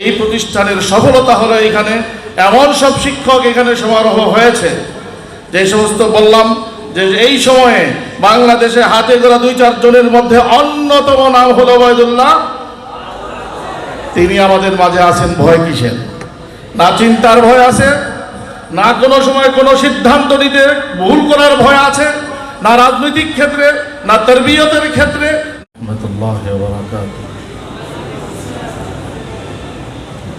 এই প্রতিষ্ঠানের সফলতা হলো এখানে এমন সব শিক্ষক এখানে সমারোহ হয়েছে। যে সমস্ত বললাম যে এই সময়ে বাংলাদেশে হাতে গোড়া দুই চার জনের মধ্যে অন্যতম নাম হলো ওবায়দুল্লাহ। তিনি আমাদের মাঝে আছেন, ভয় কিসের? না চিন্তার ভয় আছে, না কোনো সময় কোনো সিদ্ধান্ত নিতে ভুল করার ভয় আছে, না রাজনৈতিক ক্ষেত্রে, না তরবিয়তের ক্ষেত্রে।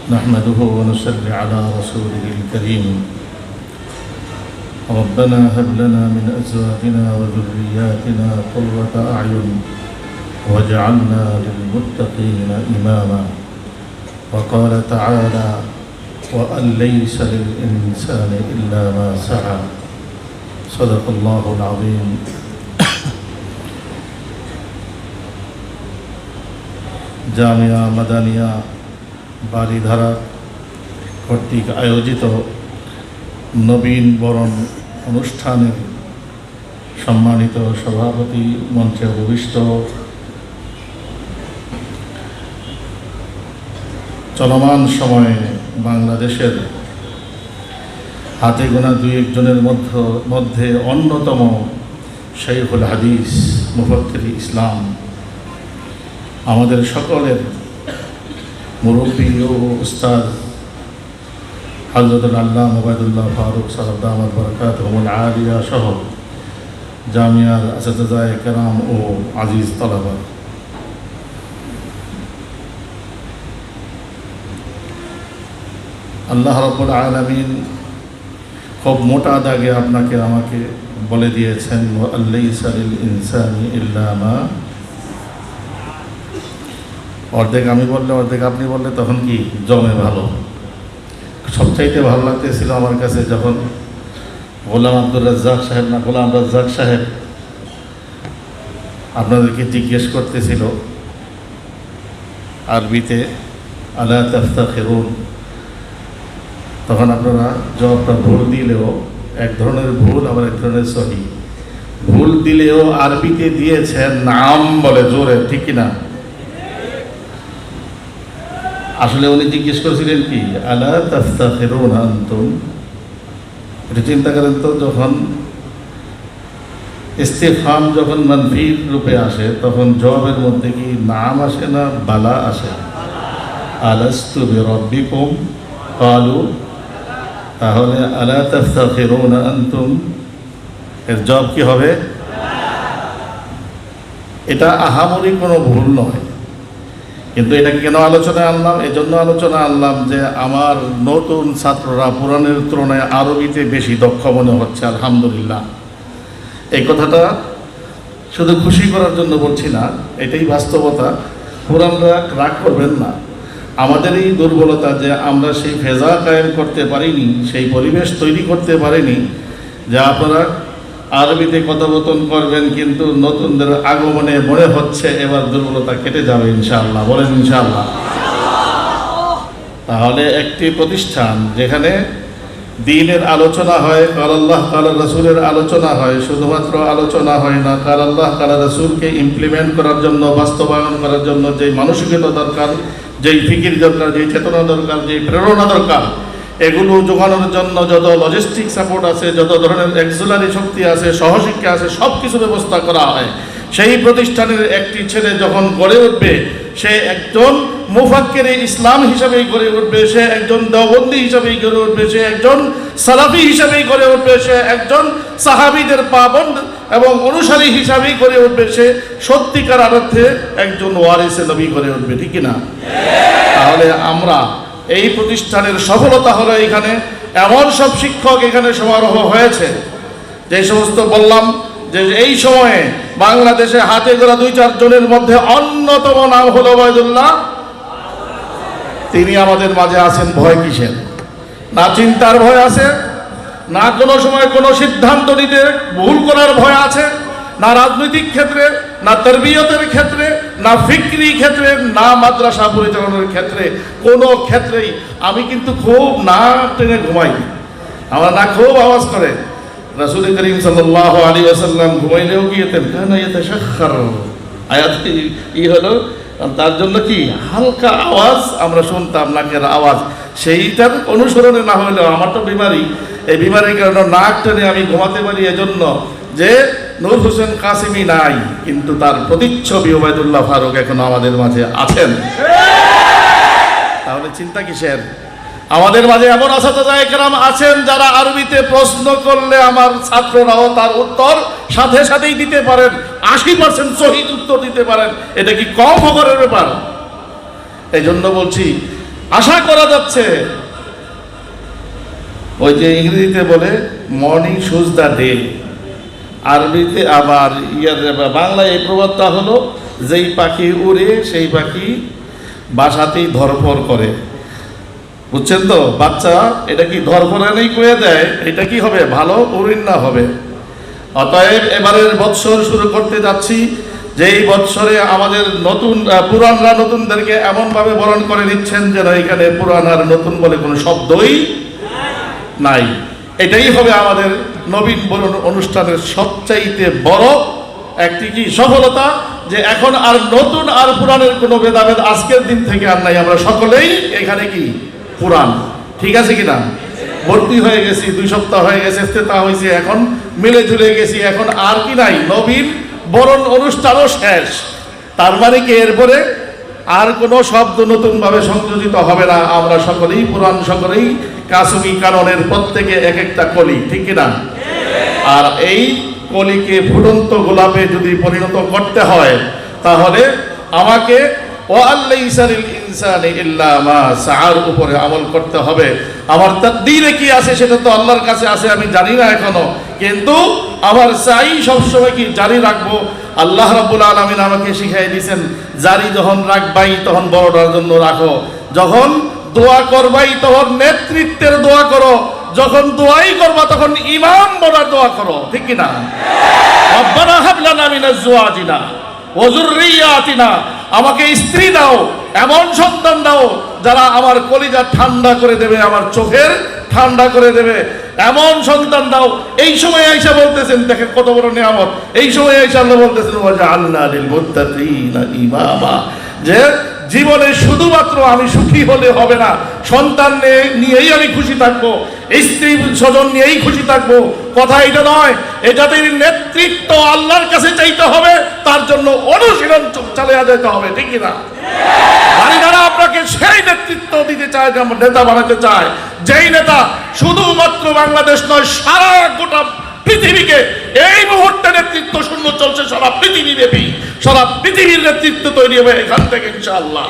نحمده ونصلي على رسوله الكريم. ربنا هب لنا من أزواجنا وذرياتنا قرة أعين وجعلنا للمتقين إماما. وقال تعالى وأن ليس للإنسان إلا ما سعى. صدق الله العظيم. جامعة مدنية বাড়িধারা কর্তৃক আয়োজিত নবীন বরণ অনুষ্ঠানের সম্মানিত সভাপতি মঞ্চে উপবিষ্ট চলমান সময়ে বাংলাদেশের হাতে গোনা দুই একজনের মধ্য, মধ্যে অন্যতম শেখুল হাদিস মুফক্কির ইসলাম। আমাদের সকলের মুরব্বী ও উস্তাদ হজরত আল্লাহ মোবাইদুল্লাহ ফারুক সাহেব বরকাত রহমুল আলিয়া সহ জামিয়ার আসাদায় কেরাম ও আজিজ তলাবা। আল্লাহ রব্বুল আলমিন খুব মোটা দাগে আপনাকে আমাকে বলে দিয়েছেন আল্লাহ সালিল ইনসানি ইল্লামা অর্ধেক আমি বললে, অর্ধেক আপনি বললে, তখন কি জমে ভালো? সবচাইতে ভালো লাগতেছিল আমার কাছে যখন গোলাম আব্দুল রাজ্জাক সাহেব না, গোলাম রাজ্জাক সাহেব আপনাদেরকে জিজ্ঞেস করতেছিল, আরবিতে, আলা তাফতা খেরুন তখন আপনারা জবাবটা ভুল দিলেও, এক ধরনের ভুল, আবার এক ধরনের সহি। ভুল দিলেও আরবিতে দিয়েছেন নাম বলে, জোরে, ঠিক কিনা? আসলে উনি জিজ্ঞেস করেছিলেন কি, আলা তাস্তা এটা চিন্তা করেন তো, যখন ইস্তেফাম যখন মানফির রূপে আসে, তখন জবাবের মধ্যে কি নাম আসে না বালা আসে? আলাস্তু কালু। তাহলে, আলা তাস্তা ফেরুন আন্তুম? এর জব কি হবে? এটা আহামরি কোনো ভুল নয়। কিন্তু এটাকে কেন আলোচনায় আনলাম? এই জন্য আলোচনা আনলাম যে আমার নতুন ছাত্ররা পুরাণের তুলনায় আরবিতে বেশি দক্ষ মনে হচ্ছে, আলহামদুলিল্লাহ। এই কথাটা শুধু খুশি করার জন্য বলছি না, এটাই বাস্তবতা। পুরাণরা রাগ করবেন না। আমাদের এই দুর্বলতা যে আমরা সেই ভেজা কায়েম করতে পারিনি, সেই পরিবেশ তৈরি করতে পারিনি, যে আপনারা আরবিতে কথোপকথন করবেন, কিন্তু নতুনদের আগমনে মনে হচ্ছে এবার দুর্বলতা কেটে যাবে ইনশাআল্লাহ। বলেন ইনশাআল্লাহ। তাহলে একটি প্রতিষ্ঠান যেখানে দিনের আলোচনা হয়, কাল আল্লাহ, কাল রসুলের আলোচনা হয়, শুধুমাত্র আলোচনা হয় না, কাল আল্লাহ, কাল রসুলকে ইমপ্লিমেন্ট করার জন্য, বাস্তবায়ন করার জন্য যেই মানসিকতা দরকার, যেই ফিকির দরকার, যেই চেতনা দরকার, যেই প্রেরণা দরকার এগুলো জোগানোর জন্য যত লজিস্টিক সাপোর্ট আছে, যত ধরনের এক্সুলারি শক্তি আছে, সহশিক্ষা আছে সব কিছু ব্যবস্থা করা হয়। সেই প্রতিষ্ঠানের একটি ছেলে যখন গড়ে উঠবে, সে একজন মুফাক্কের ইসলাম হিসাবেই গড়ে উঠবে, সে একজন দেওবন্দি হিসাবেই গড়ে উঠবে, সে একজন সালাফি হিসাবেই গড়ে উঠবে, সে একজন সাহাবিদের পাবন এবং অনুসারী হিসাবেই গড়ে উঠবে, সে সত্যিকার অর্থে একজন ওয়ারিসে নবী গড়ে উঠবে, ঠিক না? তাহলে আমরা এই প্রতিষ্ঠানের সফলতা হলো এখানে। এমন সব শিক্ষক এখানে সমারোহ হয়েছে। যে সমস্ত বললাম যে এই সময়ে বাংলাদেশে হাতে গোড়া দুই চার জনের মধ্যে অন্যতম নাম হলো ওবায়দুল্লাহ। তিনি আমাদের মাঝে আছেন, ভয় কিসের? না চিন্তার ভয় আছে, না কোনো সময় কোনো সিদ্ধান্ত নিতে ভুল করার ভয় আছে, না রাজনৈতিক ক্ষেত্রে, না তরবিয়তের ক্ষেত্রে না ফিক্রি ক্ষেত্রে, না মাদ্রাসা পরিচালনার ক্ষেত্রে, কোনো ক্ষেত্রেই আমি কিন্তু খুব না টেনে ঘুমাই আমার না খুব আওয়াজ করে। রাসুল করিম সাল্লাহ আলী আসাল্লাম ঘুমাইলেও গিয়েতেন কেন ইয়েতে শাখার আয়াত ই হলো? তার জন্য কি? হালকা আওয়াজ আমরা শুনতাম, নাকের আওয়াজ। সেইটার অনুসরণে না হলেও আমার তো বিমারি। এই বিমারির কারণে নাক টেনে আমি ঘুমাতে পারি এজন্য যে নূর হোসেন কাসিমি নাই, কিন্তু তার প্রতিচ্ছবি ওবায়দুল্লাহ ফারুক এখনও আমাদের মাঝে আছেন। তাহলে চিন্তা কিসের? আমাদের মাঝে এমন আসাদাম আছেন যারা আরবিতে প্রশ্ন করলে আমার ছাত্ররাও তার উত্তর সাথে সাথেই দিতে পারেন, আশি পার্সেন্ট সহিত উত্তর দিতে পারেন। এটা কি কম খবরের ব্যাপার? এই জন্য বলছি, আশা করা যাচ্ছে, ওই যে ইংরেজিতে বলে মর্নিং শুজ দ্য ডে আরবিতে আবার ইয়ার বাংলায় এই প্রবাদটা হলো, যেই পাখি উড়ে, সেই পাখি বাসাতেই ধরপর করে। বুঝছেন তো? বাচ্চা, এটা কি ধরপরানেই কয়ে দেয়? এটা কি হবে? ভালো উড়িন্না হবে। অতএব এবারের বৎসর শুরু করতে যাচ্ছি যে এই বৎসরে আমাদের নতুন পুরানরা নতুনদেরকে এমনভাবে বরণ করে নিচ্ছেন যেন এখানে পুরান আর নতুন বলে কোনো শব্দই নাই। এটাই হবে আমাদের নবীন বরণ অনুষ্ঠানের সবচাইতে বড় একটি কি সফলতা যে এখন আর নতুন আর পুরাণের কোনো ভেদাভেদ আজকের দিন থেকে আর নাই। আমরা সকলেই এখানে কি? পুরাণ। ঠিক আছে কি না ভর্তি হয়ে গেছি, দুই সপ্তাহ হয়ে গেছে তা হয়েছে এখন, মিলে ঝুলে গেছি, এখন আর কি নাই। নবীন বরণ অনুষ্ঠানও শেষ। তার মানে কি? এরপরে আর কোনো শব্দ নতুনভাবে সংযোজিত হবে না। আমরা সকলেই পুরাণ, সকলেই কাসুমি কাননের প্রত্যেকে এক একটা কলি। ঠিক কিনা? আর এই কলিকে ফুটন্ত গোলাপে যদি পরিণত করতে হয়, তাহলে আমাকে সাআর উপরে আমল করতে হবে। আমার তাকদীরে কি আছে সেটা তো আল্লাহর কাছে আছে, আমি জানি না এখনও। কিন্তু আমার চাই সবসময় কি জারি রাখব? আল্লাহ রাব্বুল আলামিন আমাকে শিখাই দিয়েছেন, জারি যখন রাখবাই তখন বড়টার জন্য রাখো। যখন দোয়া করবাই তখন নেতৃত্বের দোয়া করো। যখন দোয়াই করবা তখন বলার দোয়া করো ঠিক কি না রব্বানা হাব লানা মিনাজ জুওয়াজিনা ওয়া যুররিয়াতিনা, আমাকে স্ত্রী দাও, এমন সন্তান দাও যারা আমার কলিজা ঠান্ডা করে দেবে, আমার চোখের ঠান্ডা করে দেবে। এমন সন্তান দাও। এই সময় আইসা বলতেছেন দেখে কত বড় নিয়ামত। এই সময় আইসা আল্লাহ বলতেছেন ওয়াজা আল্লাহ ইমামা যে জীবনে শুধুমাত্র আমি সুখী হলে হবে না, সন্তান নিয়েই আমি খুশি থাকব। স্ত্রী স্বজন নিয়েই খুশি থাকব। কথা এটা নয় এটাতে নেতৃত্ব আল্লাহর কাছে চাইতে হবে, তার জন্য অনুশীলন চালিয়ে যেতে হবে, ঠিক না? নারীরা আপনাকে সেই নেতৃত্ব দিতে চায় নেতা বানাতে চায়, যেই নেতা শুধুমাত্র বাংলাদেশ নয়, সারা গোটা পৃথিবীকে এই মুহূর্তে নেতৃত্ব শূন্য চলছে, সারা পৃথিবী ব্যাপী, সারা পৃথিবীর নেতৃত্ব তৈরি হবে এখান থেকে ইনশাআল্লাহ।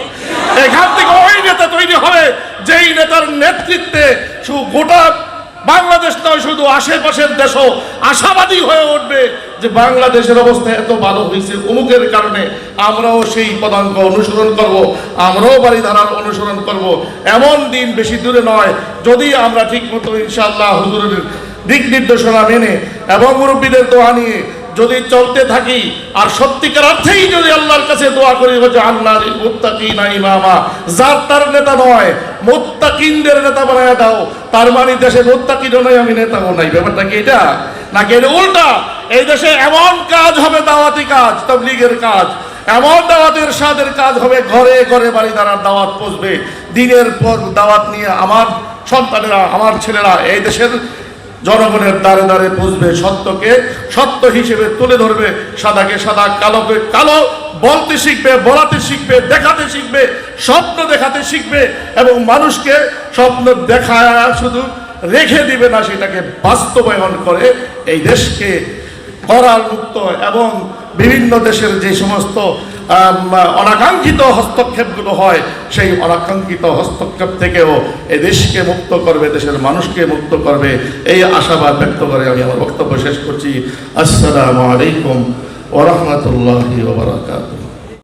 এখান থেকে ওই নেতা তৈরি হবে, যেই নেতার নেতৃত্বে গোটা বাংলাদেশ নয়, শুধু আশেপাশের দেশও আশাবাদী হয়ে উঠবে যে বাংলাদেশের অবস্থা এত ভালো হয়েছে। অমুকের কারণে আমরাও সেই পদাঙ্ক অনুসরণ করব, আমরাও বাড়িধারার অনুসরণ করব। এমন দিন বেশি দূরে নয়, যদি আমরা ঠিক মতো ইনশাআল্লাহ হুজুরের দিক নির্দেশনা মেনে এবং মুরব্বীদের দোয়া নিয়ে যদি চলতে থাকি, আর সত্যিকার অর্থেই যদি আল্লাহর কাছে দোয়া করি যে আল্লাহ মুত্তাকিনা ইমামা, যার তার নেতা নয়, মুত্তাকিনদের নেতা বানায় দাও। তার মানে দেশে মুত্তাকিনও নয় আমি নেতাও নাই। ব্যাপারটা কি এটা? নাকি এটা উল্টা? এই দেশে এমন কাজ হবে, দাওয়াতি কাজ, তবলিগের কাজ। এমন দাওয়াতের সাদের কাজ হবে, ঘরে ঘরে বাড়ি দাঁড়ার দাওয়াত পৌঁছবে। দিনের পর দাওয়াত নিয়ে আমার সন্তানেরা, আমার ছেলেরা, এই দেশের জনগণের দ্বারে দ্বারে বুঝবে সত্যকে, সত্য হিসেবে তুলে ধরবে, সাদাকে সাদা, কালোকে কালো, বলতে শিখবে, বলাতে শিখবে, দেখাতে শিখবে, স্বপ্ন দেখাতে শিখবে, এবং মানুষকে স্বপ্ন দেখা শুধু রেখে দিবে না, সেটাকে বাস্তবায়ন করে এই দেশকে করার মুক্ত এবং বিভিন্ন দেশের যে সমস্ত অনাকাঙ্ক্ষিত হস্তক্ষেপগুলো হয়, সেই অনাকাঙ্ক্ষিত হস্তক্ষেপ থেকেও এ দেশকে মুক্ত করবে, দেশের মানুষকে মুক্ত করবে। এই আশাবাদ ব্যক্ত করে আমি আমার বক্তব্য শেষ করছি। আসসালামু আলাইকুম ওরহমতুল্লাহ ওবরাকাতুহ